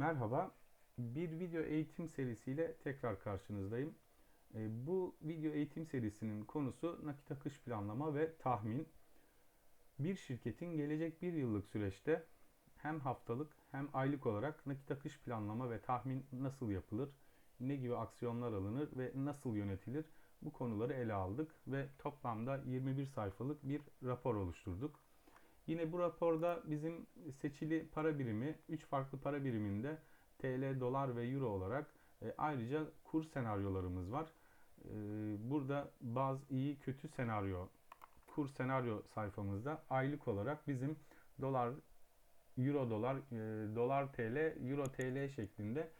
Merhaba, bir video eğitim serisiyle tekrar karşınızdayım. E, Bu video eğitim serisinin konusu nakit akış planlama ve tahmin. Bir şirketin gelecek bir yıllık süreçte hem haftalık hem aylık olarak nakit akış planlama ve tahmin nasıl yapılır, ne gibi aksiyonlar alınır ve nasıl yönetilir bu konuları ele aldık ve toplamda 21 sayfalık bir rapor oluşturduk. Yine bu raporda bizim seçili para birimi 3 farklı para biriminde TL, dolar ve euro olarak e, ayrıca kur senaryolarımız var. E, burada bazı iyi kötü senaryo kur senaryo sayfamızda aylık olarak bizim dolar, euro dolar, e, dolar TL, euro TL şeklinde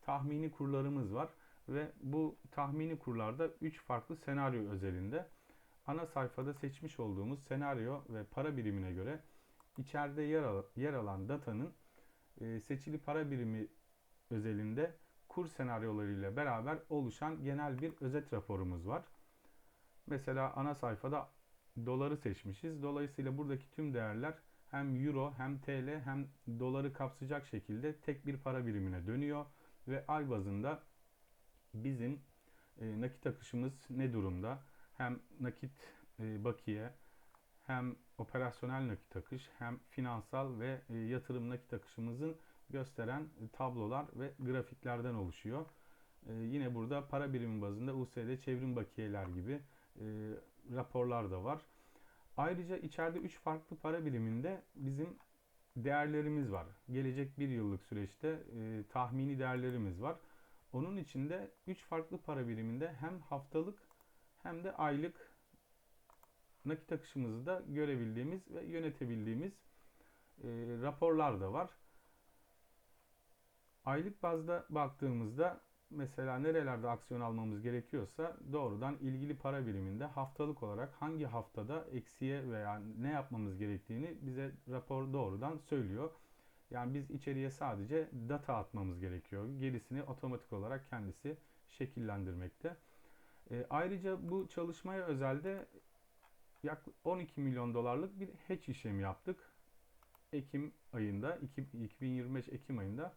tahmini kurlarımız var ve bu tahmini kurlarda 3 farklı senaryo özelinde ana sayfada seçmiş olduğumuz senaryo ve para birimine göre içeride yer, al yer alan datanın e, seçili para birimi özelinde kur senaryolarıyla beraber oluşan genel bir özet raporumuz var. Mesela ana sayfada doları seçmişiz. Dolayısıyla buradaki tüm değerler hem euro hem TL hem doları kapsayacak şekilde tek bir para birimine dönüyor ve ay bazında bizim e, nakit akışımız ne durumda? Hem nakit e, bakiye hem operasyonel nakit akış hem finansal ve e, yatırım nakit akışımızın gösteren tablolar ve grafiklerden oluşuyor. E, yine burada para birimi bazında USD çevrim bakiyeler gibi e, raporlar da var. Ayrıca içeride 3 farklı para biriminde bizim değerlerimiz var. Gelecek bir yıllık süreçte e, tahmini değerlerimiz var. Onun içinde 3 farklı para biriminde hem haftalık hem de aylık nakit akışımızı da görebildiğimiz ve yönetebildiğimiz e, raporlar da var. Aylık bazda baktığımızda mesela nerelerde aksiyon almamız gerekiyorsa doğrudan ilgili para biriminde haftalık olarak hangi haftada eksiye veya ne yapmamız gerektiğini bize rapor doğrudan söylüyor. Yani biz içeriye sadece data atmamız gerekiyor. Gerisini otomatik olarak kendisi şekillendirmekte. E, ayrıca bu çalışmaya özelde yaklaşık 12 milyon dolarlık bir hedge işlemi yaptık. Ekim ayında, 2025 Ekim ayında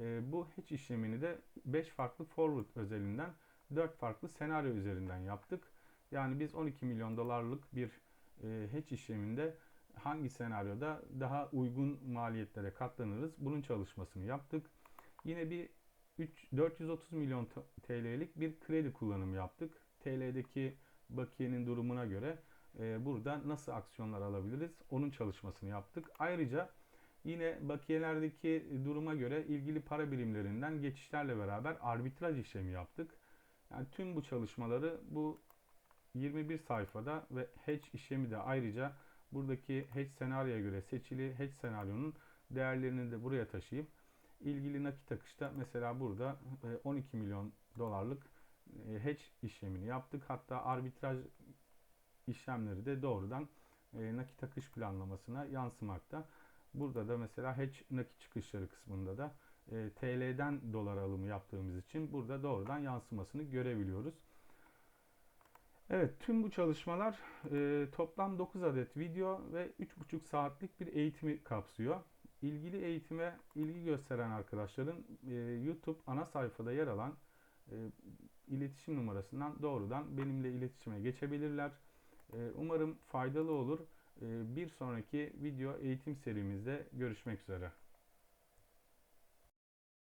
e, bu hedge işlemini de 5 farklı forward özelinden 4 farklı senaryo üzerinden yaptık. Yani biz 12 milyon dolarlık bir e, hedge işleminde hangi senaryoda daha uygun maliyetlere katlanırız bunun çalışmasını yaptık. Yine bir 3, 430 milyon TL'lik bir kredi kullanımı yaptık. TL'deki bakiyenin durumuna göre e, burada nasıl aksiyonlar alabiliriz onun çalışmasını yaptık. Ayrıca yine bakiyelerdeki duruma göre ilgili para birimlerinden geçişlerle beraber arbitraj işlemi yaptık. Yani tüm bu çalışmaları bu 21 sayfada ve hedge işlemi de ayrıca buradaki hedge senaryoya göre seçili hedge senaryonun değerlerini de buraya taşıyıp ilgili nakit akışta mesela burada 12 milyon dolarlık hedge işlemini yaptık. Hatta arbitraj işlemleri de doğrudan e, nakit akış planlamasına yansımakta. Burada da mesela hedge nakit çıkışları kısmında da e, TL'den dolar alımı yaptığımız için burada doğrudan yansımasını görebiliyoruz. Evet tüm bu çalışmalar e, toplam 9 adet video ve 3,5 saatlik bir eğitimi kapsıyor. İlgili eğitime ilgi gösteren arkadaşların e, YouTube ana sayfada yer alan e, iletişim numarasından doğrudan benimle iletişime geçebilirler. Ee, umarım faydalı olur. Ee, bir sonraki video eğitim serimizde görüşmek üzere.